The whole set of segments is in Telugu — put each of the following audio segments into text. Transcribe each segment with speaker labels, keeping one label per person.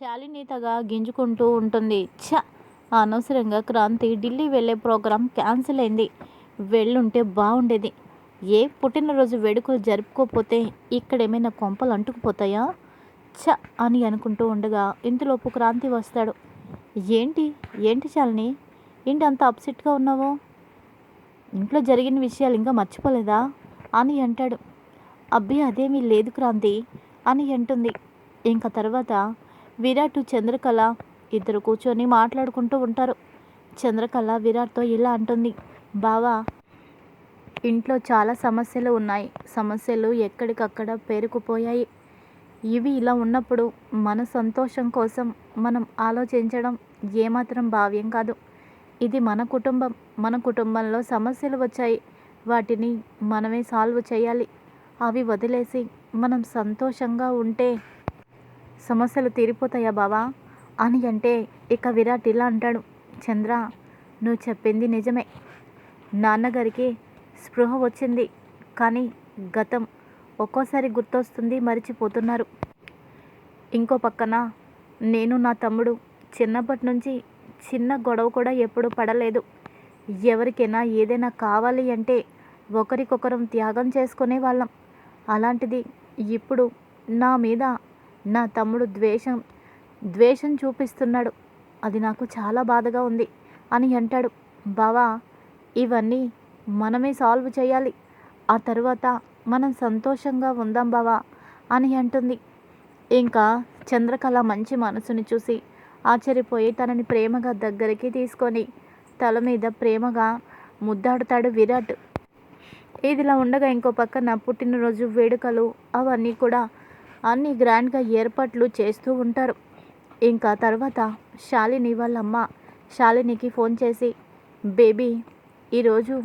Speaker 1: శాలిని తగా గింజుకుంటూ ఉంటుంది. ఛ! అనవసరంగా క్రాంతి ఢిల్లీ వెళ్ళే ప్రోగ్రాం క్యాన్సిల్ అయింది. వెళ్ళుంటే బాగుండేది ఏ పుట్టినరోజు వేడుకలు జరుపుకోపోతే ఇక్కడ ఏమైనా కొంపలు అంటుకుపోతాయా? ఛ! అని అనుకుంటూ ఉండగా ఇంతలోపు క్రాంతి వస్తాడు. ఏంటి? ఏంటి శాలిని? ఏంటి అంత అప్సెట్గా ఉన్నావు? ఇంట్లో జరిగిన విషయాలు ఇంకా మర్చిపోలేదా? అని అంటాడు. అబ్బి అదేమీ లేదు క్రాంతి అని అంటుంది. ఇంకా తర్వాత విరాట్ చంద్రకళ ఇద్దరు కూర్చొని మాట్లాడుకుంటూ ఉంటారు. చంద్రకళ విరాట్తో ఇలా అంటుంది బావా ఇంట్లో చాలా సమస్యలు ఉన్నాయి. సమస్యలు ఎక్కడికక్కడ పేరుకుపోయాయి. ఇవి ఇలా ఉన్నప్పుడు మన సంతోషం కోసం మనం ఆలోచించడం ఏమాత్రం భావ్యం కాదు. ఇది మన కుటుంబం. మన కుటుంబంలో సమస్యలు వచ్చాయి. వాటిని మనమే సాల్వ్ చేయాలి. అవి వదిలేసి మనం సంతోషంగా ఉంటే సమస్యలు తీరిపోతాయా బావా? అని అంటే ఇక విరాట్ ఇలా అంటాడు. చంద్ర నువ్వు చెప్పింది నిజమే. నాన్నగారికి స్పృహ వచ్చింది కానీ గతం ఒక్కోసారి గుర్తొస్తుంది మర్చిపోతున్నారు. ఇంకో పక్కన నేను నా తమ్ముడు చిన్నప్పటి నుంచి చిన్న గొడవ కూడా ఎప్పుడు పడలేదు. ఎవరికైనా ఏదైనా కావాలి అంటే ఒకరికొకరం త్యాగం చేసుకునే వాళ్ళం. అలాంటిది ఇప్పుడు నా మీద నా తమ్ముడు ద్వేషం ద్వేషం చూపిస్తున్నాడు. అది నాకు చాలా బాధగా ఉంది అని అంటాడు. బావా ఇవన్నీ మనమే సాల్వ్ చేయాలి. ఆ తర్వాత మనం సంతోషంగా ఉందాం బావా అని అంటుంది. ఇంకా చంద్రకళ మంచి మనసుని చూసి ఆశ్చర్యపోయి తనని ప్రేమగా దగ్గరికి తీసుకొని తల మీద ప్రేమగా ముద్దాడుతాడు విరాట్. ఇదిలా ఉండగా ఇంకో పక్కన పుట్టినరోజు వేడుకలు అవన్నీ కూడా అన్ని గ్రాండ్గా ఏర్పాట్లు చేస్తూ ఉంటారు. ఇంకా తర్వాత శాలిని వాళ్ళమ్మ శాలినికి ఫోన్ చేసి బేబీ ఈరోజు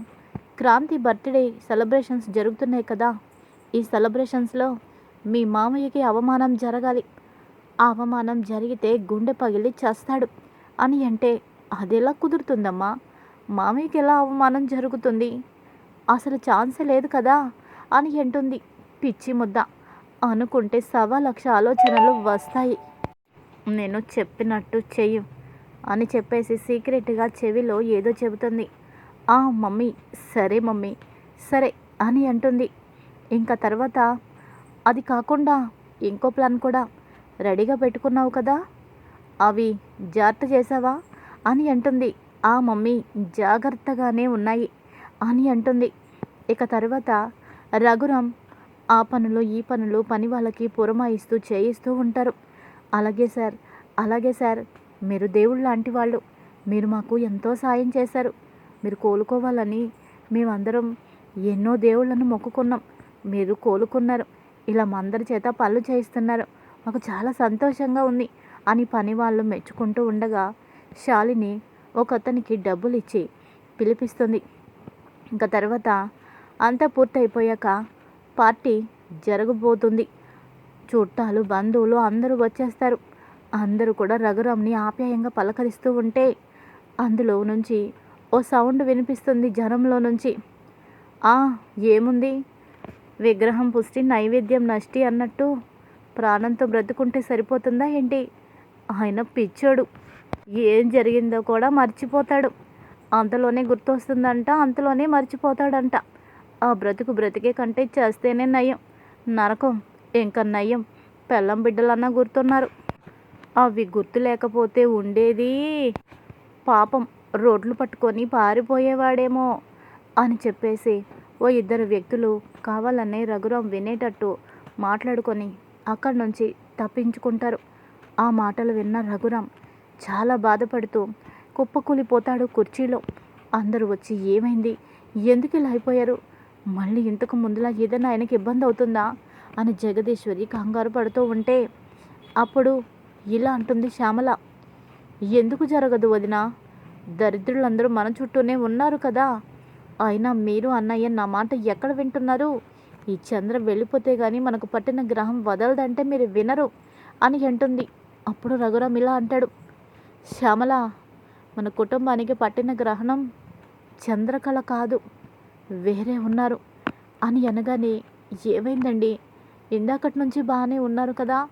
Speaker 1: క్రాంతి బర్త్డే సెలబ్రేషన్స్ జరుగుతున్నాయి కదా. ఈ సెలబ్రేషన్స్లో మీ మామయ్యకి అవమానం జరగాలి. ఆ అవమానం జరిగితే గుండె పగిలి చేస్తాడు అని అంటే అదెలా కుదురుతుందమ్మా? మామయ్యకి ఎలా అవమానం జరుగుతుంది? అసలు ఛాన్సే లేదు కదా అని అంటుంది పిచ్చి ముద్ద అనుకుంటే సవా లక్ష ఆలోచనలు వస్తాయి. నేను చెప్పినట్టు చెయ్యు అని చెప్పేసి సీక్రెట్గా చెవిలో ఏదో చెబుతుంది. ఆ మమ్మీ సరే మమ్మీ సరే అని అంటుంది. ఇంకా తర్వాత అది కాకుండా ఇంకో ప్లాన్ కూడా. రెడీగా పెట్టుకున్నావు కదా? అవి జాగ్రత్త చేసావా? అని అంటుంది. ఆ మమ్మీ జాగ్రత్తగానే ఉన్నాయి అని అంటుంది. ఇక తర్వాత రఘురామ్ ఆ పనులు ఈ పనులు పని వాళ్ళకి పురమాయిస్తూ చేయిస్తూ ఉంటారు. అలాగే సార్ అలాగే సార్ మీరు దేవుళ్ళు లాంటి వాళ్ళు. మీరు మాకు ఎంతో సాయం చేశారు. మీరు కోలుకోవాలని మేమందరం ఎన్నో దేవుళ్ళను మొక్కుకున్నాం. మీరు కోలుకున్నారు. ఇలా మా అందరి చేత పళ్ళు చేయిస్తున్నారు. మాకు చాలా సంతోషంగా ఉంది. అని పని వాళ్ళు మెచ్చుకుంటూ ఉండగా శాలిని ఒక అతనికి డబ్బులు ఇచ్చి పిలిపిస్తుంది. ఇంకా తర్వాత అంతా పూర్తయిపోయాక పార్టీ జరగబోతుంది. చుట్టాలు బంధువులు అందరూ వచ్చేస్తారు. అందరూ కూడా రఘురామ్ని ఆప్యాయంగా పలకరిస్తూ ఉంటే అందులో నుంచి ఓ సౌండ్ వినిపిస్తుంది జనంలో నుంచి. ఆ ఏముంది? విగ్రహం పుష్టి నైవేద్యం నష్టి అన్నట్టు ప్రాణంతో బ్రతుకుంటే సరిపోతుందా ఏంటి? ఆయన పిచ్చోడు. ఏం జరిగిందో కూడా మర్చిపోతాడు. అంతలోనే గుర్తొస్తుందంట అంతలోనే మర్చిపోతాడంట. ఆ బ్రతుకు బ్రతికే కంటే చేస్తేనే నయం. నరకం ఇంకా నయం. పెళ్ళం బిడ్డలన్నా గుర్తున్నారు. అవి గుర్తు లేకపోతే ఉండేది పాపం. రోడ్లు పట్టుకొని పారిపోయేవాడేమో అని చెప్పేసి ఓ ఇద్దరు వ్యక్తులు కావాలనే రఘురాం వినేటట్టు మాట్లాడుకొని అక్కడి నుంచి తప్పించుకుంటారు. ఆ మాటలు విన్న రఘురాం చాలా బాధపడుతూ కుప్పకూలిపోతాడు కుర్చీలో. అందరూ వచ్చి ఏమైంది? ఎందుకు ఇలా అయిపోయారు? మళ్ళీ ఇంతకు ముందులా ఏదైనా ఆయనకి ఇబ్బంది అవుతుందా అని జగదీశ్వరి కంగారు పడుతూ ఉంటే అప్పుడు ఇలా అంటుంది శ్యామల. ఎందుకు జరగదు వదిన? దరిద్రులందరూ మన చుట్టూనే ఉన్నారు కదా. అయినా మీరు అన్నయ్య నా మాట ఎక్కడ వింటున్నారు? ఈ చంద్ర వెళ్ళిపోతే కానీ మనకు పట్టిన గ్రహం వదలదంటే మీరు వినరు అని అంటుంది. అప్పుడు రఘురామ్ ఇలా అంటాడు. శ్యామల మన కుటుంబానికి పట్టిన గ్రహణం చంద్రకళ కాదు. వేరే ఉన్నారు. అని అనగానే ఏమైందండి? ఇందాకటి నుంచి బాగానే ఉన్నారు కదా?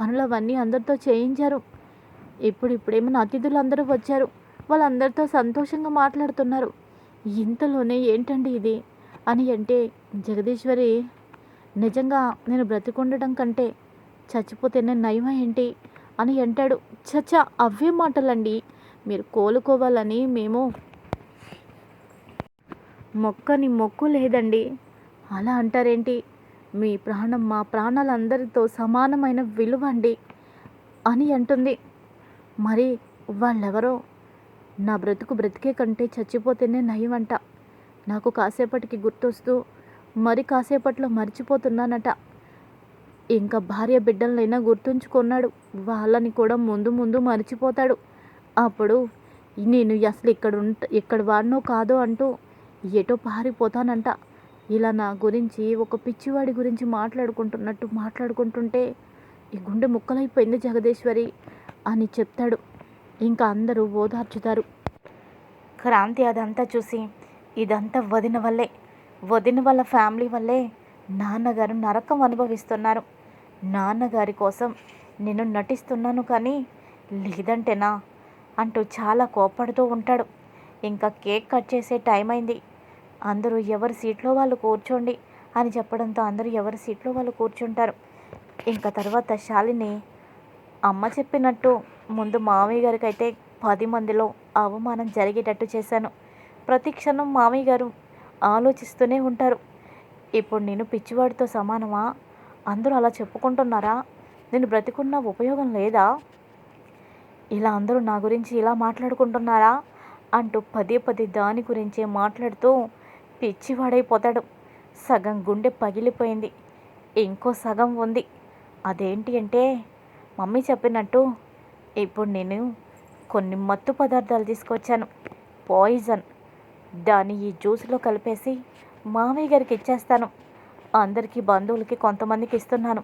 Speaker 1: పనులవన్నీ అందరితో చేయించారు. ఇప్పుడు ఇప్పుడేమైనా అతిథులు అందరూ వచ్చారు. వాళ్ళందరితో సంతోషంగా మాట్లాడుతున్నారు. ఇంతలోనే ఏంటండి ఇది? అని అంటే జగదీశ్వరి నిజంగా నేను బ్రతికుండటం కంటే చచ్చిపోతేనే నయమా ఏంటి? అని అంటాడు. చచ్చా అవే మాటలండి. మీరు కోలుకోవాలని మేము మొక్కని మొక్కు లేదండి. అలా అంటారేంటి? మీ ప్రాణం మా ప్రాణాలందరితో సమానమైన విలువ అండి అని అంటుంది. మరి వాళ్ళెవరో? నా బ్రతుకు బ్రతికే కంటే చచ్చిపోతేనే నయమంట. నాకు కాసేపటికి గుర్తొస్తూ మరి కాసేపట్లో మర్చిపోతున్నానట. ఇంకా భార్య బిడ్డలనైనా గుర్తుంచుకున్నాడు. వాళ్ళని కూడా ముందు ముందు మర్చిపోతాడు. అప్పుడు నేను అసలు ఇక్కడ ఉంట ఇక్కడ వాడినో కాదో అంటూ ఎటో పారిపోతానంట. ఇలా నా గురించి ఒక పిచ్చివాడి గురించి మాట్లాడుకుంటున్నట్టు మాట్లాడుకుంటుంటే ఈ గుండె ముక్కలైపోయింది జగదీశ్వరి అని చెప్తాడు. ఇంకా అందరూ ఓదార్చుతారు. క్రాంతి అదంతా చూసి ఇదంతా వదిన వల్లే. వదిన వాళ్ళ ఫ్యామిలీ వల్లే నాన్నగారు నరకం అనుభవిస్తున్నారు. నాన్నగారి కోసం నేను నటిస్తున్నాను కానీ లేదంటేనా? అంటూ చాలా కోపడుతూ ఉంటాడు. ఇంకా కేక్ కట్ చేసే టైం అయింది. అందరూ ఎవరి సీట్లో వాళ్ళు కూర్చోండి అని చెప్పడంతో అందరూ ఎవరి సీట్లో వాళ్ళు కూర్చుంటారు. ఇంకా తర్వాత శాలిని అమ్మ చెప్పినట్టు ముందు మామయ్య గారికి అయితే పది మందిలో అవమానం జరిగేటట్టు చేశాను. ప్రతి క్షణం మామయ్య గారు ఆలోచిస్తూనే ఉంటారు. ఇప్పుడు నేను పిచ్చివాడితో సమానమా? అందరూ అలా చెప్పుకుంటున్నారా? నేను బ్రతికున్న ఉపయోగం లేదా? ఇలా అందరూ నా గురించి ఇలా మాట్లాడుకుంటున్నారా? అంటూ పదే పదే దాని గురించే మాట్లాడుతూ పిచ్చివాడైపోతాడు. సగం గుండె పగిలిపోయింది. ఇంకో సగం ఉంది. అదేంటి అంటే మమ్మీ చెప్పినట్టు ఇప్పుడు నేను కొన్ని మత్తు పదార్థాలు తీసుకొచ్చాను. పాయిజన్. దాన్ని ఈ జ్యూస్లో కలిపేసి మామయ్య గారికి ఇచ్చేస్తాను. అందరికీ బంధువులకి కొంతమందికి ఇస్తున్నాను.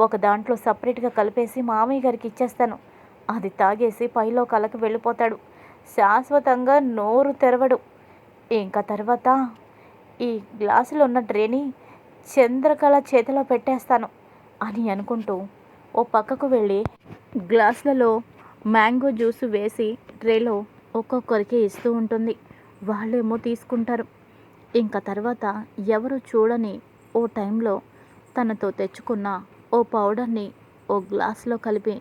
Speaker 1: ఒక దాంట్లో సపరేట్గా కలిపేసి మామయ్య గారికి ఇచ్చేస్తాను. అది తాగేసి పైలో కలకి వెళ్ళిపోతాడు. శాశ్వతంగా నోరు తెరవడు. ఇంకా తర్వాత ఈ గ్లాసులో ఉన్న ట్రేని చంద్రకళ చేతిలో పెట్టేస్తాను అని అనుకుంటూ ఓ పక్కకు వెళ్ళి గ్లాసులలో మ్యాంగో జ్యూస్ వేసి ట్రేలో ఒక్కొక్కరికి ఇస్తూ ఉంటుంది. వాళ్ళేమో తీసుకుంటారు. ఇంకా తర్వాత ఎవరు చూడని ఓ టైంలో తనతో తెచ్చుకున్న ఓ పౌడర్ని ఓ గ్లాస్లో కలిపి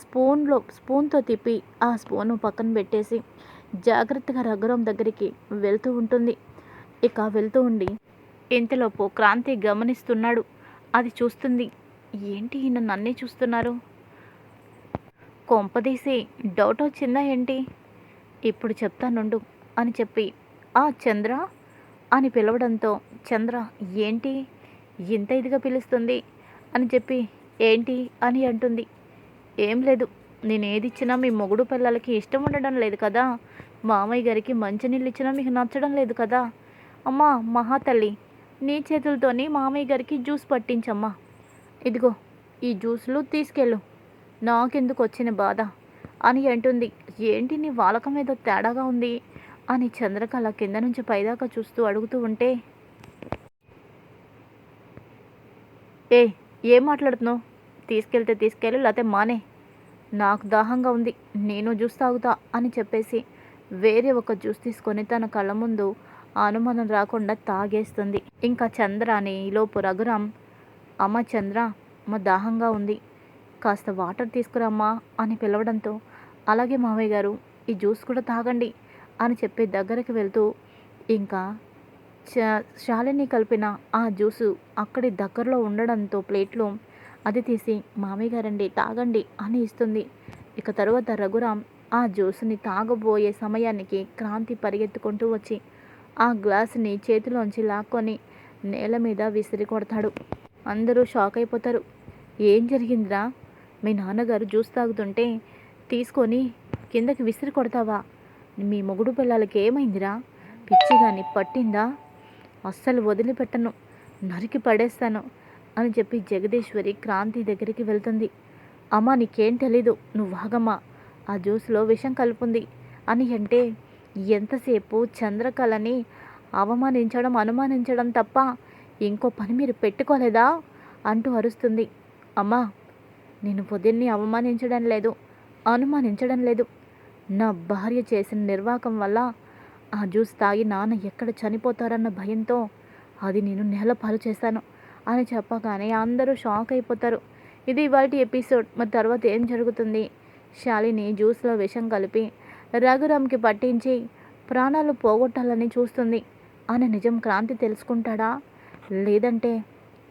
Speaker 1: స్పూన్లో స్పూన్తో తిప్పి ఆ స్పూను పక్కన పెట్టేసి జాగ్రత్తగా రఘురాం దగ్గరికి వెళ్తూ ఉంటుంది. ఇక వెళ్తూ ఉండి ఇంతలోపు క్రాంతి గమనిస్తున్నాడు. అది చూస్తుంది. ఏంటి ఈయన నన్నే చూస్తున్నారు? కొంపదీసి డౌట్ వచ్చిందా ఏంటి? ఇప్పుడు చెప్తానుండు అని చెప్పి ఆ చంద్ర అని పిలవడంతో చంద్ర ఏంటి? ఇంత ఇదిగా పిలుస్తుంది అని చెప్పి ఏంటి? అని అంటుంది. ఏం లేదు. నేను ఏది ఇచ్చినా మీ మొగుడు పిల్లలకి ఇష్టం ఉండడం లేదు కదా. మామయ్య గారికి మంచినీళ్ళు ఇచ్చినా మీకు నచ్చడం లేదు కదా. అమ్మా మహాతల్లి నీ చేతులతోని మామయ్య గారికి జ్యూస్ పట్టించమ్మా. ఇదిగో ఈ జ్యూస్లు తీసుకెళ్ళు. నాకెందుకు వచ్చిన బాధ? అని అంటుంది. ఏంటి నీ వాలకం ఏదో తేడాగా ఉంది? అని చంద్రకళ కింద నుంచి పైదాకా చూస్తూ అడుగుతూ ఉంటే ఏ ఏం మాట్లాడుతున్నావు? తీసుకెళ్తే తీసుకెళ్ళు లేకపోతే మానే. నాకు దాహంగా ఉంది నేను జ్యూస్ తాగుతా అని చెప్పేసి వేరే ఒక జ్యూస్ తీసుకొని తన కళ్ళ ముందు అనుమానం రాకుండా తాగేస్తుంది. ఇంకా చంద్ర అని లోపు రఘురామ్ అమ్మ చంద్ర అమ్మ దాహంగా ఉంది కాస్త వాటర్ తీసుకురమ్మా అని పిలవడంతో అలాగే మావయ్య గారు ఈ జ్యూస్ కూడా తాగండి అని చెప్పి దగ్గరికి వెళ్తూ ఇంకా శాలిని కలిపిన ఆ జ్యూసు అక్కడి దగ్గరలో ఉండడంతో ప్లేట్లో అది తీసి మామయ్య గారండి తాగండి అని ఇస్తుంది. ఇక తరువాత రఘురాం ఆ జ్యూస్ని తాగబోయే సమయానికి క్రాంతి పరిగెత్తుకుంటూ వచ్చి ఆ గ్లాసుని చేతిలోంచి లాక్కొని నేల మీద విసిరి కొడతాడు. అందరూ షాక్ అయిపోతారు. ఏం జరిగిందిరా? మీ నాన్నగారు జ్యూస్ తాగుతుంటే తీసుకొని కిందకి విసిరి కొడతావా? మీ మొగుడు పిల్లలకి ఏమైందిరా? పిచ్చి కానీ పట్టిందా? అస్సలు వదిలిపెట్టను. నరికి పడేస్తాను. అని చెప్పి జగదీశ్వరి క్రాంతి దగ్గరికి వెళ్తుంది. అమ్మా నీకేం తెలీదు. నువ్వు వాగమ్మా ఆ జ్యూస్లో విషం కలుపుంది. అని అంటే ఎంతసేపు చంద్రకళని అవమానించడం అనుమానించడం తప్ప ఇంకో పని మీరు పెట్టుకోలేదా? అంటూ అరుస్తుంది. అమ్మా నేను పొద్దున్ని అవమానించడం లేదు అనుమానించడం లేదు. నా భార్య చేసిన నిర్వాకం వల్ల ఆ జ్యూస్ తాగి నాన్న ఎక్కడ చనిపోతారన్న భయంతో అది నేను నేలపాలు చేశాను అని చెప్పగానే అందరూ షాక్ అయిపోతారు. ఇది ఇవాళ ఎపిసోడ్. మరి తర్వాత ఏం జరుగుతుంది? శాలిని జ్యూస్లో విషం కలిపి రఘురామ్కి పట్టించి ప్రాణాలు పోగొట్టాలని చూస్తుంది. అని నిజం క్రాంతి తెలుసుకుంటాడా? లేదంటే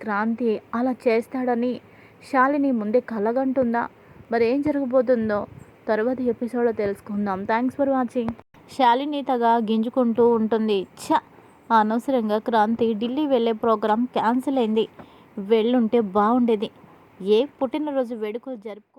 Speaker 1: క్రాంతి అలా చేస్తాడని శాలిని ముందే కలగంటుందా? మరి ఏం జరగబోతుందో తర్వాత ఎపిసోడ్లో తెలుసుకుందాం. Thanks for watching. శాలిని తగా గింజుకుంటూ ఉంటుంది. ఛ! అనవసరంగా క్రాంతి ఢిల్లీ వెళ్ళే ప్రోగ్రాం క్యాన్సిల్ అయింది. వెళ్ళుంటే బాగుండేది ఏ పుట్టినరోజు వేడుకలు జరుపుకో